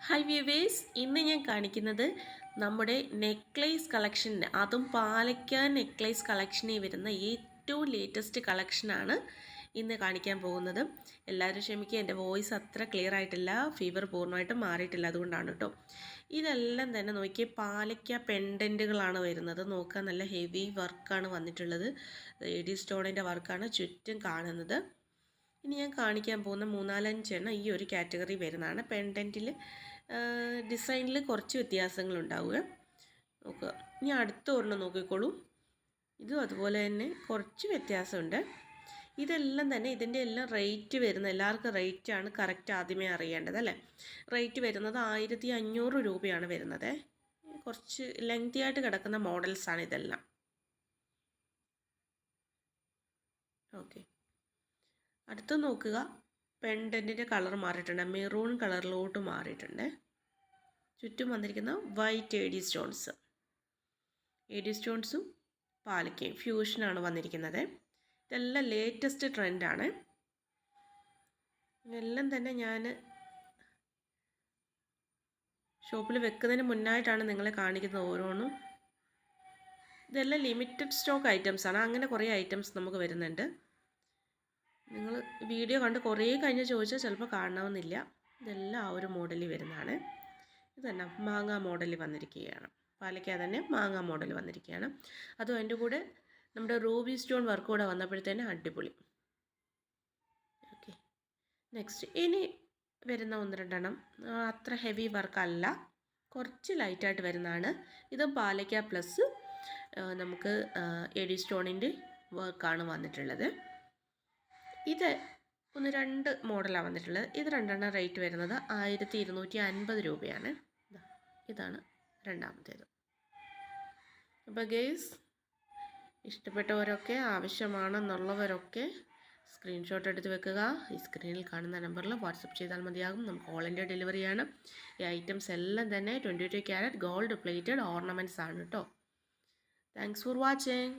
High viewers ഇന്ന് ഞാൻ കാണിക്കുന്നത് നമ്മുടെ നെക്ലേസ് കളക്ഷന് അതും പാലക്കാൻ നെക്ലേസ് കളക്ഷനിൽ വരുന്ന ഏറ്റവും ലേറ്റസ്റ്റ് കളക്ഷനാണ് ഇന്ന് കാണിക്കാൻ പോകുന്നത്. എല്ലാവരും ക്ഷമിക്കുക എന്റെ വോയിസ് അത്ര ക്ലിയർ ആയിട്ടില്ല ഫീവർ പൂർണമായിട്ടും മാറിയിട്ടില്ല അതുകൊണ്ടാണ് കേട്ടോ. ഇതെല്ലാം തന്നെ നോക്കിയേ പാലയ്ക്ക പെൻഡന്റുകളാണ് വരുന്നത്. നോക്കാൻ നല്ല ഹെവി വർക്കാണ് വന്നിട്ടുള്ളത്. എഡി സ്റ്റോണിന്റെ വർക്കാണ് ചുറ്റും കാണുന്നത്. ഇനി ഞാൻ കാണിക്കാൻ പോകുന്ന മൂന്നാലഞ്ചെണ്ണം ഈ ഒരു കാറ്റഗറി വരുന്നതാണ്. പെൻഡന്റിൽ ഡിസൈനിൽ കുറച്ച് വ്യത്യാസങ്ങളുണ്ടാവുക. നോക്കുക. ഇനി അടുത്ത ഒരെണ്ണം നോക്കിക്കോളൂ. ഇതും അതുപോലെ തന്നെ കുറച്ച് വ്യത്യാസമുണ്ട്. ഇതെല്ലാം തന്നെ ഇതിന്റെ എല്ലാം റേറ്റ് വരുന്ന എല്ലാവർക്കും റേറ്റാണ് കറക്റ്റ് ആദ്യമേ അറിയേണ്ടത് അല്ലേ? റേറ്റ് വരുന്നത് ആയിരത്തി അഞ്ഞൂറ് രൂപയാണ് വരുന്നത്. കുറച്ച് ലെങ്തി ആയിട്ട് കിടക്കുന്ന മോഡൽസാണ് ഇതെല്ലാം. ഓക്കെ അടുത്ത് നോക്കുക. പെൻഡന്റിന്റെ കളർ മാറിയിട്ടുണ്ട്. മെറൂൺ കളറിലോട്ട് മാറിയിട്ടുണ്ട്. ചുറ്റും വന്നിരിക്കുന്ന white A D stones. A D സ്റ്റോൺസും പാലക്കയും ഫ്യൂഷനാണ് വന്നിരിക്കുന്നത്. ഇതെല്ലാം ലേറ്റസ്റ്റ് ട്രെൻഡാണ് ഇതെല്ലാം തന്നെ ഞാൻ ഷോപ്പിൽ വെക്കുന്നതിന് മുന്നായിട്ടാണ് നിങ്ങളെ കാണിക്കുന്നത് ഓരോന്നും. ഇതെല്ലാം ലിമിറ്റഡ് സ്റ്റോക്ക് ഐറ്റംസാണ് അങ്ങനെ കുറേ ഐറ്റംസ് നമുക്ക് വരുന്നുണ്ട്. നിങ്ങൾ വീഡിയോ കണ്ട് കുറേ കഴിഞ്ഞ് ചോദിച്ചാൽ ചിലപ്പോൾ കാണണമെന്നില്ല. ഇതെല്ലാം ആ ഒരു മോഡലിൽ വരുന്നതാണ്. ഇതന്നെ തന്നെ മാങ്ങ മോഡലിൽ വന്നിരിക്കുകയാണ്. പാലയ്ക്ക തന്നെ മാങ്ങ മോഡൽ വന്നിരിക്കുകയാണ്. അതും അതിന്റെ കൂടെ നമ്മുടെ റൂബി സ്റ്റോൺ വർക്ക് കൂടെ വന്നപ്പോഴത്തേന് അടിപൊളി. ഓക്കെ. നെക്സ്റ്റ് ഇനി വരുന്ന ഒന്ന് രണ്ടെണ്ണം. അത്ര ഹെവി വർക്കല്ല കുറച്ച് ലൈറ്റായിട്ട് വരുന്നതാണ്. ഇത് പാലയ്ക്ക പ്ലസ് നമുക്ക് എഡി സ്റ്റോണിന്റെ വർക്കാണ് വന്നിട്ടുള്ളത്. ഇത് ഒന്ന് രണ്ട് മോഡലാണ് വന്നിട്ടുള്ളത്. ഇത് രണ്ടെണ്ണം റേറ്റ് വരുന്നത് ആയിരത്തി ഇരുന്നൂറ്റി അൻപത് രൂപയാണ് ഇതാണ് രണ്ടാമത്തേത്. അപ്പോൾ ഗെയ്സ് ഇഷ്ടപ്പെട്ടവരൊക്കെ ആവശ്യമാണെന്നുള്ളവരൊക്കെ സ്ക്രീൻഷോട്ട് എടുത്ത് വെക്കുക. ഈ സ്ക്രീനിൽ കാണുന്ന നമ്പറിൽ വാട്സപ്പ് ചെയ്താൽ മതിയാകും. നമുക്ക് ഓൾ ഇന്ത്യ ഡെലിവറിയാണ് ഈ ഐറ്റംസ് എല്ലാം തന്നെ twenty two carat gold plated ornaments ആണ് കേട്ടോ താങ്ക്സ് ഫോർ വാച്ചിങ്